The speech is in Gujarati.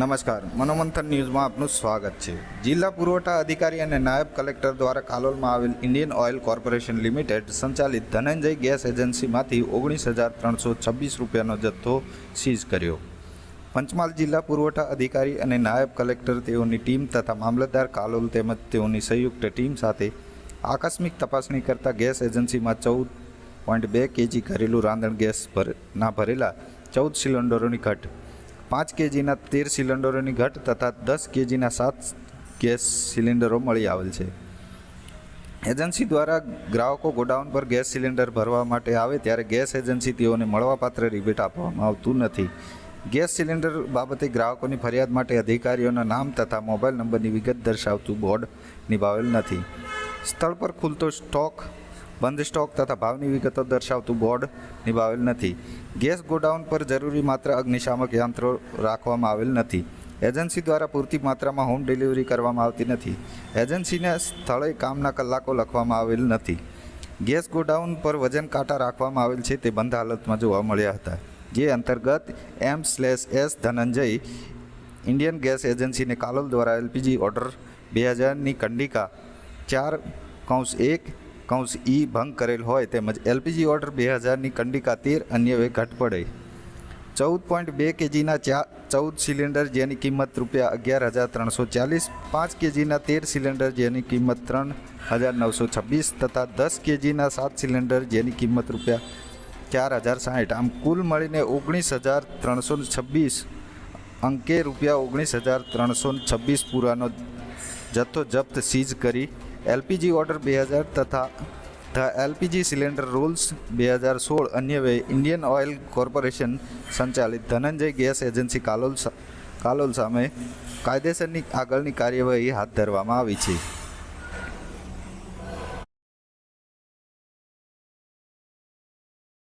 નમસ્કાર. મનોમંથન ન્યૂઝમાં આપનું સ્વાગત છે. જિલ્લા પુરવઠા અધિકારી અને નાયબ કલેક્ટર દ્વારા કાલોલમાં આવેલ ઇન્ડિયન ઓઇલ કોર્પોરેશન લિમિટેડ સંચાલિત ધનંજય ગેસ એજન્સીમાંથી ઓગણીસ હજાર ત્રણસો છવ્વીસ રૂપિયાનો જથ્થો સીઝ કર્યો. પંચમહાલ જિલ્લા પુરવઠા અધિકારી અને નાયબ કલેક્ટર તેઓની ટીમ તથા મામલતદાર કાલોલ તેમજ તેઓની સંયુક્ત ટીમ સાથે આકસ્મિક તપાસણી કરતા ગેસ એજન્સીમાં ચૌદ પોઈન્ટ બે કેજી ઘરેલું રાંધણ ગેસ ભર ના ભરેલા ચૌદ સિલિન્ડરોની ઘટ પાંચ કેજીના તેર સિલિન્ડરોની ઘટ તથા દસ કેજીના સાત ગેસ સિલિન્ડરો મળી આવેલ છે. એજન્સી દ્વારા ગ્રાહકો ગોડાઉન પર ગેસ સિલિન્ડર ભરવા માટે આવે ત્યારે ગેસ એજન્સી તેઓને મળવાપાત્ર રિબેટ આપવામાં આવતું નથી. ગેસ સિલિન્ડર બાબતે ગ્રાહકોની ફરિયાદ માટે અધિકારીઓના નામ તથા મોબાઈલ નંબરની વિગત દર્શાવતું બોર્ડ નિભાવેલ નથી. સ્થળ પર ખુલતો સ્ટોક બંધ સ્ટોક તથા ભાવની વિગતો દર્શાવતું બોર્ડ નિભાવેલ નથી. ગેસ ગોડાઉન પર જરૂરી માત્ર અગ્નિશામક યંત્રો રાખવામાં આવેલ નથી. એજન્સી દ્વારા પૂરતી માત્રામાં હોમ ડિલિવરી કરવામાં આવતી નથી. એજન્સીને સ્થળે કામના કલાકો લખવામાં આવેલ નથી. ગેસ ગોડાઉન પર વજન કાંટા રાખવામાં આવેલ છે તે બંધ હાલતમાં જોવા મળ્યા હતા, જે અંતર્ગત M slash S Dhananjay, Indian gas એજન્સીને Kalol દ્વારા એલપીજી ઓર્ડર બે હજારની કંડિકા ચાર કૌંસ એક કૌંસ ઈ ભંગ કરેલ હોય તેમજ એલપીજી ઓર્ડર બે હજારની કંડિકા તેર અન્ય વે ઘટ પડે ચૌદ પોઈન્ટ બે કેજીના ચા, ચૌદ સિલિન્ડર જેની કિંમત રૂપિયા અગિયાર હજાર ત્રણસો ચાલીસ, પાંચ કેજીના તેર સિલિન્ડર જેની કિંમત ત્રણ હજાર નવસો છવ્વીસ તથા દસ કેજીના સાત સિલિન્ડર જેની કિંમત રૂપિયા ચાર હજાર સાઠ આમ કુલ મળીને ઓગણીસ હજાર ત્રણસો છવ્વીસ અંકે રૂપિયા ઓગણીસ હજાર ત્રણસો છવ્વીસ પૂરાનો જથ્થો જપ્ત સીઝ કરી એલપીજી ઓર્ડર બે હજાર તથા ધ એલપીજી સિલિન્ડર રૂલ્સ બે હજાર સોળ અન્ય વે ઇન્ડિયન ઓઇલ કોર્પોરેશન સંચાલિત ધનંજય ગેસ એજન્સી કાલોલ કાલોલ સામે કાયદેસરની આગળની કાર્યવાહી હાથ ધરવામાં આવી છે.